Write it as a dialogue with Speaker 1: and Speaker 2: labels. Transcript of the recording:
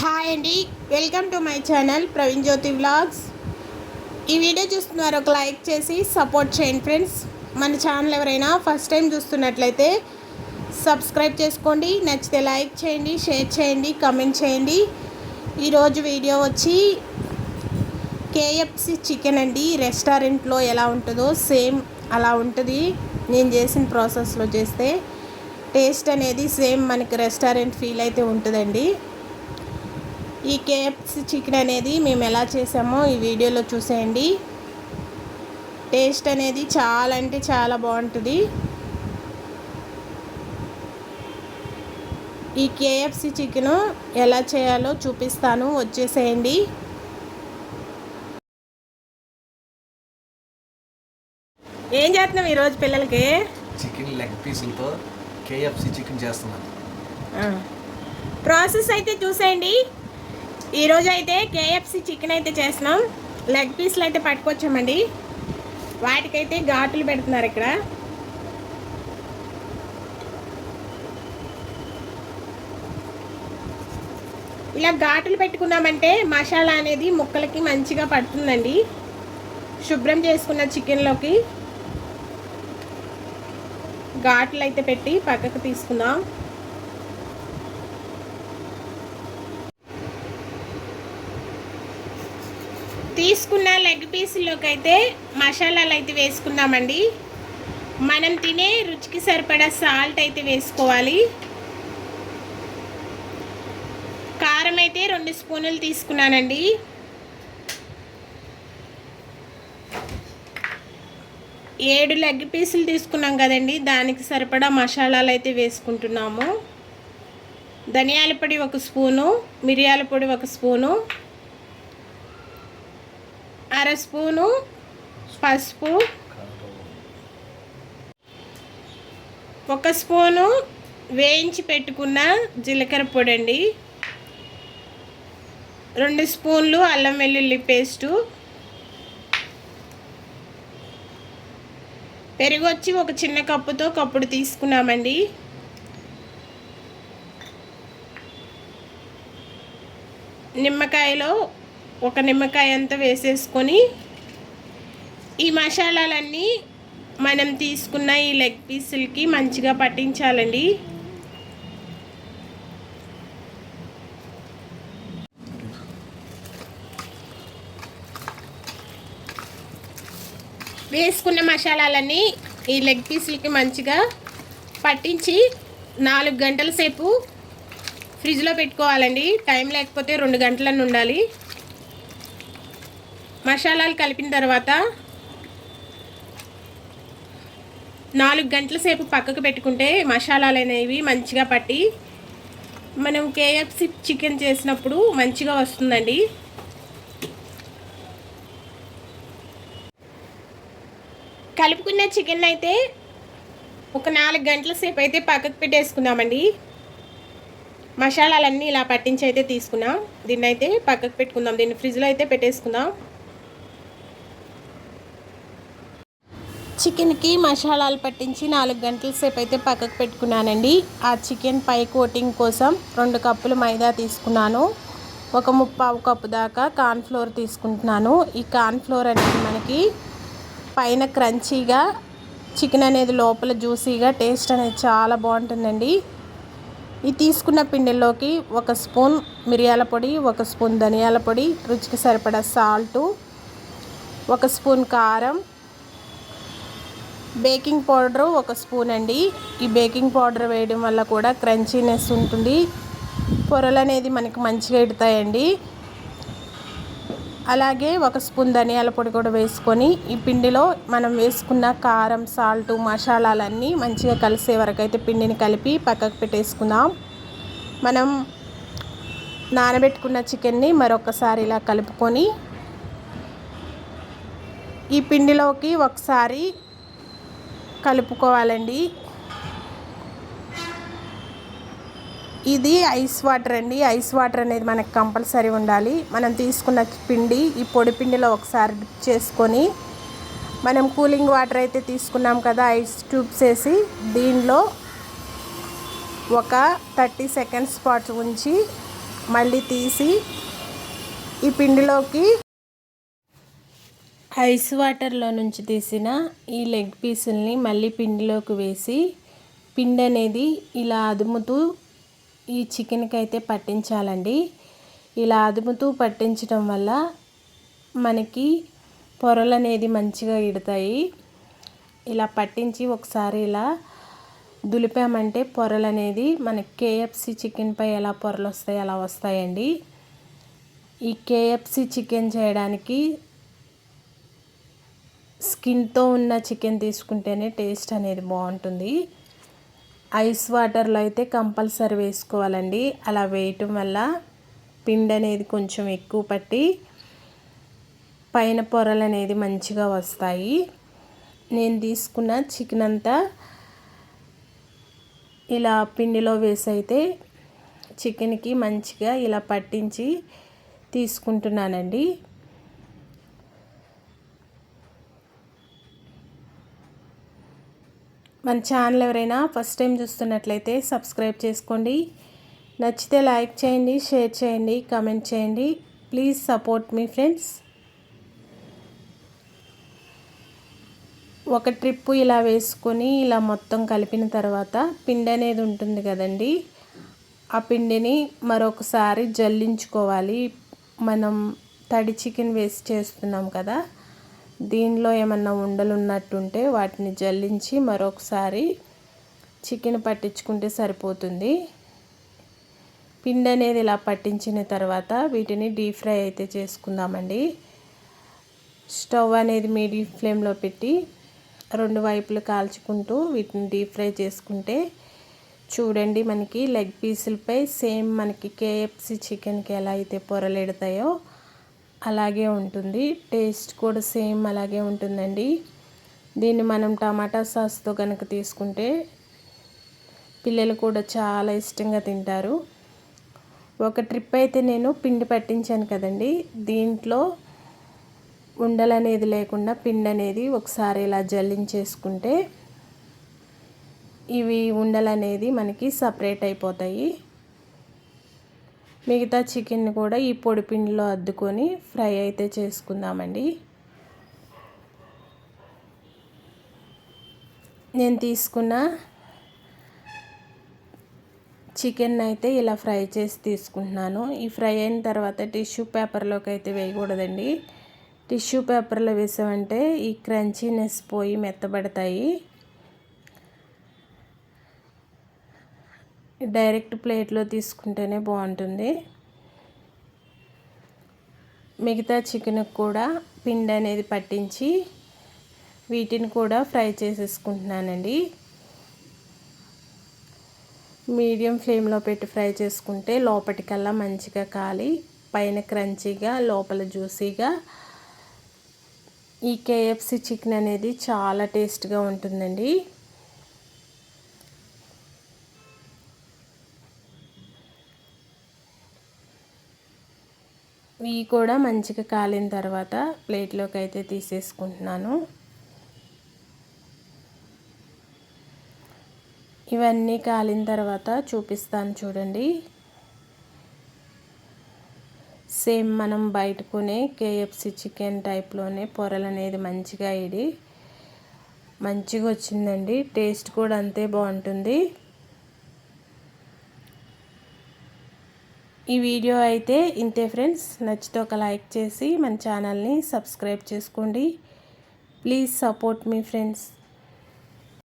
Speaker 1: Hi అండి welcome to my channel Praveen Jyothi vlogs ఈ video చూస్తున్నారు ఒక లైక్ చేసి సపోర్ట్ చేయండి ఫ్రెండ్స్ మన ఛానల్ ఎవరైనా ఫస్ట్ టైం చూస్తున్నట్లయితే సబ్స్క్రైబ్ చేసుకోండి నచ్చితే లైక్ చేయండి షేర్ చేయండి కమెంట్ చేయండి. ఈరోజు వీడియో వచ్చి కేఎఫ్సి చికెన్ అండి. రెస్టారెంట్లో ఎలా ఉంటుందో సేమ్ అలా ఉంటుంది. నేను చేసిన ప్రాసెస్లో చేస్తే టేస్ట్ అనేది సేమ్ మనకి రెస్టారెంట్ ఫీల్ అయితే ఉంటుందండి. ఈ కేఎఫ్సి చికెన్ అనేది మేము ఎలా చేసామో ఈ వీడియోలో చూసేయండి. టేస్ట్ అనేది చాలా అంటే చాలా బాగుంటుంది. ఈ కేఎఫ్సి చికెన్ ఎలా చేయాలో చూపిస్తాను. వచ్చేసేయండి. ఏం చేస్తున్నాం ఈరోజు పిల్లలకి?
Speaker 2: చికెన్ లెగ్ పీసులతో కేఎఫ్సి చికెన్ చేస్తున్నాను.
Speaker 1: ప్రాసెస్ అయితే చూసేయండి. ఈరోజు అయితే కేఎఫ్సి చికెన్ అయితే చేస్తున్నాం. లెగ్ పీస్లు అయితే పట్టుకొచ్చామండి. వాటికైతే ఘాటులు పెడుతున్నారు ఇక్కడ. ఇలా ఘాటులు పెట్టుకున్నామంటే మసాలా అనేది ముక్కలకి మంచిగా పడుతుందండి. శుభ్రం చేసుకున్న చికెన్లోకి ఘాట్లు అయితే పెట్టి పక్కకు తీసుకుందాం. తీసుకున్న లెగ్ పీసుల్లోకి అయితే మసాలాలు అయితే వేసుకుందామండి. మనం తినే రుచికి సరిపడా సాల్ట్ అయితే వేసుకోవాలి. కారం అయితే రెండు స్పూనులు తీసుకున్నానండి. ఏడు లెగ్ పీసులు తీసుకున్నాం కదండి దానికి సరిపడా మసాలాలు అయితే వేసుకుంటున్నాము. ధనియాల పొడి ఒక స్పూను మిరియాల పొడి ఒక స్పూను అర స్పూను పసుపు. ఒక స్పూను వేయించి పెట్టుకున్న జీలకర్ర పొడి అండి రెండు స్పూన్లు అల్లం వెల్లుల్లి పేస్టు. పెరుగు వచ్చి ఒక చిన్న కప్పుతో కప్పుడు తీసుకున్నామండి. నిమ్మకాయలో ఒక నిమ్మకాయ అంతా వేసేసుకొని ఈ మసాలాలన్నీ మనం తీసుకున్న ఈ లెగ్ పీసులకి మంచిగా పట్టించాలండి. వేసుకున్న మసాలాలన్నీ ఈ లెగ్ పీసులకి మంచిగా పట్టించి నాలుగు గంటల సేపు ఫ్రిడ్జ్లో పెట్టుకోవాలండి. టైం లేకపోతే రెండు గంటలన్నీ ఉండాలి. మసాలాలు కలిపిన తర్వాత నాలుగు గంటల సేపు పక్కకు పెట్టుకుంటే మసాలాలు అనేవి మంచిగా పట్టి మనం కేఎఫ్సి చికెన్ చేసినప్పుడు మంచిగా వస్తుందండి. కలుపుకున్న చికెన్ అయితే ఒక నాలుగు గంటల సేపు అయితే పక్కకు పెట్టేసుకుందామండి. మసాలాలన్నీ ఇలా పట్టించి అయితే తీసుకున్నాం. దీన్ని అయితే పక్కకు పెట్టుకుందాం. దీన్ని ఫ్రిడ్జ్లో అయితే పెట్టేసుకుందాం. చికెన్కి మసాలాలు పట్టించి నాలుగు గంటల సేపు అయితే పక్కకు పెట్టుకున్నానండి. ఆ చికెన్ పై కోటింగ్ కోసం రెండు కప్పులు మైదా తీసుకున్నాను. ఒక ముప్పావు కప్పు దాకా కార్న్ఫ్లోర్ తీసుకుంటున్నాను. ఈ కార్న్ఫ్లోర్ అనేది మనకి పైన క్రంచీగా చికెన్ అనేది లోపల జ్యూసీగా టేస్ట్ అనేది చాలా బాగుంటుందండి. ఈ తీసుకున్న పిండిలోకి ఒక స్పూన్ మిరియాల పొడి ఒక స్పూన్ ధనియాల పొడి రుచికి సరిపడా సాల్టు ఒక స్పూన్ కారం బేకింగ్ పౌడరు ఒక స్పూన్ అండి. ఈ బేకింగ్ పౌడర్ వేయడం వల్ల కూడా క్రంచీనెస్ ఉంటుంది. పొరలు అనేది మనకి మంచిగా ఇడతాయండి అలాగే ఒక స్పూన్ ధనియాల పొడి కూడా వేసుకొని ఈ పిండిలో మనం వేసుకున్న కారం సాల్ట్ మసాలాలన్నీ మంచిగా కలిసే వరకు అయితే పిండిని కలిపి పక్కకు పెట్టేసుకుందాం. మనం నానబెట్టుకున్న చికెన్ని మరొకసారి ఇలా కలుపుకొని ఈ పిండిలోకి ఒకసారి కలుపుకోవాలండి. ఇది ఐస్ వాటర్ అండి. ఐస్ వాటర్ అనేది మనకు కంపల్సరీ ఉండాలి. మనం తీసుకున్న పిండి ఈ పొడి పిండిలో ఒకసారి డిప్ చేసుకొని మనం కూలింగ్ వాటర్ అయితే తీసుకున్నాం కదా ఐస్ ట్యూబ్స్ వేసి దీనిలో ఒక థర్టీ సెకండ్స్ పాటు ఉంచి మళ్ళీ తీసి ఈ పిండిలోకి ఐస్ వాటర్లో నుంచి తీసిన ఈ లెగ్ పీసుల్ని మళ్ళీ పిండిలోకి వేసి పిండి అనేది ఇలా అదుముతూ ఈ చికెన్కి అయితే పట్టించాలండి. ఇలా అదుముతూ పట్టించడం వల్ల మనకి పొరలు అనేది మంచిగా ఇడతాయి. ఇలా పట్టించి ఒకసారి ఇలా దులిపామంటే పొరలు అనేది మనకి కేఎఫ్సి చికెన్పై ఎలా పొరలు వస్తాయి అలా వస్తాయండి. ఈ కేఎఫ్సి చికెన్ చేయడానికి స్కిన్తో ఉన్న చికెన్ తీసుకుంటేనే టేస్ట్ అనేది బాగుంటుంది. ఐస్ వాటర్లో అయితే కంపల్సరీ వేసుకోవాలండి. అలా వేయటం వల్ల పిండి అనేది కొంచెం ఎక్కువ పట్టి పైన పొరలు అనేది మంచిగా వస్తాయి. నేను తీసుకున్న చికెన్ అంతా ఇలా పిండిలో వేసి అయితే చికెన్కి మంచిగా ఇలా పట్టించి తీసుకుంటున్నానండి. మన ఛానల్ ఎవరైనా ఫస్ట్ టైం చూస్తున్నట్లయితే సబ్స్క్రైబ్ చేసుకోండి. నచ్చితే లైక్ చేయండి షేర్ చేయండి కామెంట్ చేయండి. ప్లీజ్ సపోర్ట్ మీ ఫ్రెండ్స్. ఒక ట్రిప్ ఇలా వేసుకొని ఇలా మొత్తం కలిపిన తర్వాత పిండి అనేది ఉంటుంది కదండి. ఆ పిండిని మరొకసారి జల్లించుకోవాలి. మనం తడి చికెన్ వేసి చేస్తున్నాం కదా. దీనిలో ఏమన్నా ఉండలు ఉన్నట్టుంటే వాటిని జల్లించి మరొకసారి చికెన్ పట్టించుకుంటే సరిపోతుంది. పిండి అనేది ఇలా పట్టించిన తర్వాత వీటిని డీప్ ఫ్రై అయితే చేసుకుందామండి. స్టవ్ అనేది మీడియం ఫ్లేమ్లో పెట్టి రెండు వైపులు కాల్చుకుంటూ వీటిని డీప్ ఫ్రై చేసుకుంటే చూడండి మనకి లెగ్ పీసులపై సేమ్ మనకి కేఎఫ్సి చికెన్కి ఎలా అయితే పొరలెడతాయో అలాగే ఉంటుంది. టేస్ట్ కూడా సేమ్ అలాగే ఉంటుందండి. దీన్ని మనం టమాటా సాస్తో కనుక తీసుకుంటే పిల్లలు కూడా చాలా ఇష్టంగా తింటారు. ఒక ట్రిప్ అయితే నేను పిండి పట్టించాను కదండి. దీంట్లో ఉండలు అనేది లేకుండా పిండి అనేది ఒకసారి ఇలా జల్లించేసుకుంటే ఇవి ఉండలు అనేది మనకి సపరేట్ అయిపోతాయి. మిగతా చికెన్ని కూడా ఈ పొడి పిండిలో అద్దుకొని ఫ్రై అయితే చేసుకుందామండి. నేను తీసుకున్న చికెన్ అయితే ఇలా ఫ్రై చేసి తీసుకుంటున్నాను. ఈ ఫ్రై అయిన తర్వాత టిష్యూ పేపర్లోకి అయితే వేయకూడదండి. టిష్యూ పేపర్లో వేసామంటే ఈ క్రంచీనెస్ పోయి మెత్తబడతాయి. డైరెక్ట్ ప్లేట్లో తీసుకుంటేనే బాగుంటుంది. మిగతా చికెన్కి కూడా పిండి అనేది పట్టించి వీటిని కూడా ఫ్రై చేసేసుకుంటున్నానండి. మీడియం ఫ్లేమ్లో పెట్టి ఫ్రై చేసుకుంటే లోపటికల్లా మంచిగా కాలి పైన క్రంచీగా లోపల జ్యూసీగా. ఈ కేఎఫ్సి చికెన్ అనేది చాలా టేస్ట్గా ఉంటుందండి. ఇవి కూడా మంచిగా కాలిన తర్వాత ప్లేట్లోకి అయితే తీసేసుకుంటున్నాను. ఇవన్నీ కాలిన తర్వాత చూపిస్తాను చూడండి. సేమ్ మనం బయట కొనే కేఎఫ్సి చికెన్ టైప్లోనే పొరలు అనేది మంచిగా ఇడి మంచిగా వచ్చిందండి. టేస్ట్ కూడా అంతే బాగుంటుంది. ఈ వీడియో అయితే ఇంతే ఫ్రెండ్స్. నచ్చితే ఒక లైక్ చేసి మన ఛానల్ని సబ్స్క్రైబ్ చేసుకోండి. ప్లీజ్ సపోర్ట్ మీ ఫ్రెండ్స్.